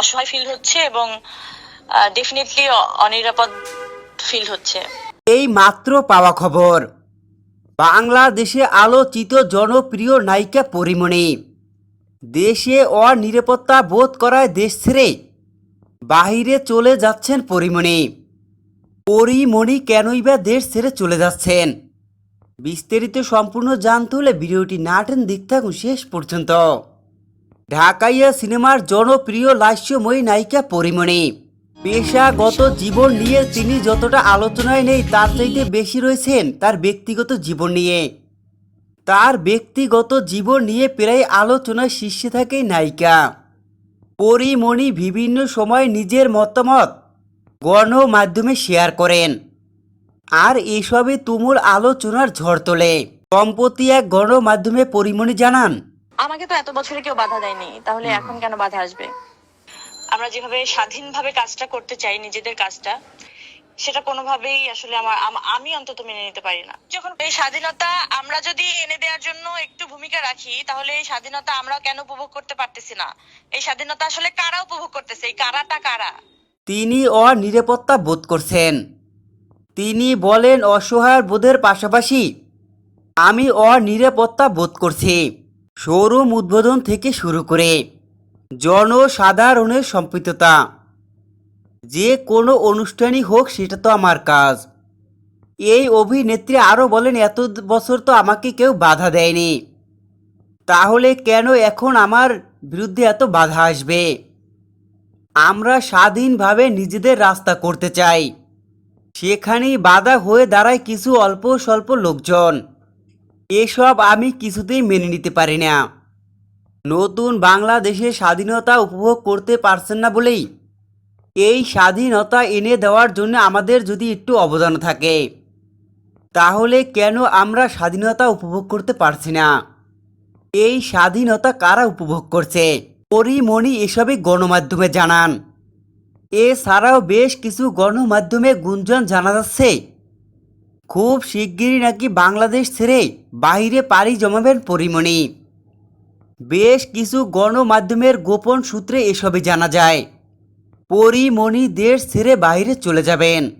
অসহায় ফিল হচ্ছে এবং ডেফিনেটলি অনিরাপদ ফিল হচ্ছে। এই মাত্র পাওয়া খবর। বাংলাদেশে আলোচিত জনপ্রিয় নায়িকা পরিমণি। দেশে অনিরাপত্তা বোধ করায় দেশ ছেড়ে বাহিরে চলে যাচ্ছেন পরিমণি। পরিমণি কেনই বা দেশ ছেড়ে চলে যাচ্ছেন? বিস্তারিত সম্পূর্ণ জানতে হলে ভিডিওটি নাটেন দিক থাকুন শেষ পর্যন্ত। ঢাকাইয়া সিনেমার জনপ্রিয় লাস্যময়ী নায়িকা পরিমণি। পেশাগত জীবন নিয়ে তিনি যতটা আলোচনায় নেই, তার চাইতে বেশি রয়েছেন তার ব্যক্তিগত জীবন নিয়ে। তার ব্যক্তিগত জীবন নিয়ে প্রায় আলোচনায় শীর্ষে থাকে নায়িকা। পরিমণি বিভিন্ন সময় নিজের মতামত গণমাধ্যমে শেয়ার করেন আর এসবে তুমুল আলোচনার ঝড় তোলে। সম্প্রতি এক গণমাধ্যমে পরিমণি জানান আমাকে তো এত বছরে কেউ বাধা দেয়নি তাহলে এখন কেন বাধা আসবে? আমরা যেভাবে স্বাধীনভাবে কাজটা করতে চাই নিজেদের কাজটা সেটা কোনোভাবেই আসলে আমার আমি অন্তত মেনে নিতে পারি না। যখন এই স্বাধীনতা আমরা যদি এনে দেওয়ার জন্য একটু ভূমিকা রাখি তাহলে এই স্বাধীনতা আমরা কেন উপভোগ করতে পারতেছি না? এই স্বাধীনতা আসলে কারা উপভোগ করতেছে? এই কারাটা কারা? তিনি অনিরাপত্তা বোধ করছেন। তিনি বলেন অসহায় বোধের পাশাপাশি আমি অনিরাপত্তা বোধ করছি। শোরুম উদ্বোধন থেকে শুরু করে জনসাধারণের সম্পৃক্ততা। যে কোনো অনুষ্ঠানই হোক, সেটা তো আমার কাজ। এই অভিনেত্রী আরও বলেন, এত বছর তো আমাকে কেউ বাধা দেয়নি। তাহলে কেন এখন আমার বিরুদ্ধে এত বাধা আসবে? আমরা স্বাধীনভাবে নিজেদের রাস্তা করতে চাই। সেখানেই বাধা হয়ে দাঁড়ায় কিছু অল্প স্বল্প লোকজন। এসব আমি কিছুতেই মেনে নিতে পারি না। নতুন বাংলাদেশে স্বাধীনতা উপভোগ করতে পারছেন না বলেই এই স্বাধীনতা এনে দেওয়ার জন্য আমাদের যদি একটু অবদান থাকে, তাহলে কেন আমরা স্বাধীনতা উপভোগ করতে পারছি না? এই স্বাধীনতা কারা উপভোগ করছে? পরিমণি এসবই গণমাধ্যমে জানান। এছাড়াও বেশ কিছু গণমাধ্যমে গুঞ্জন জানা যাচ্ছে খুব শিগগিরই নাকি বাংলাদেশ ছেড়ে বাইরে পাড়ি জমাবেন পরিমণি। বেশ কিছু গণমাধ্যমের গোপন সূত্রে এসবে জানা যায়। পরিমণি দেশ ছেড়ে বাইরে চলে যাবেন।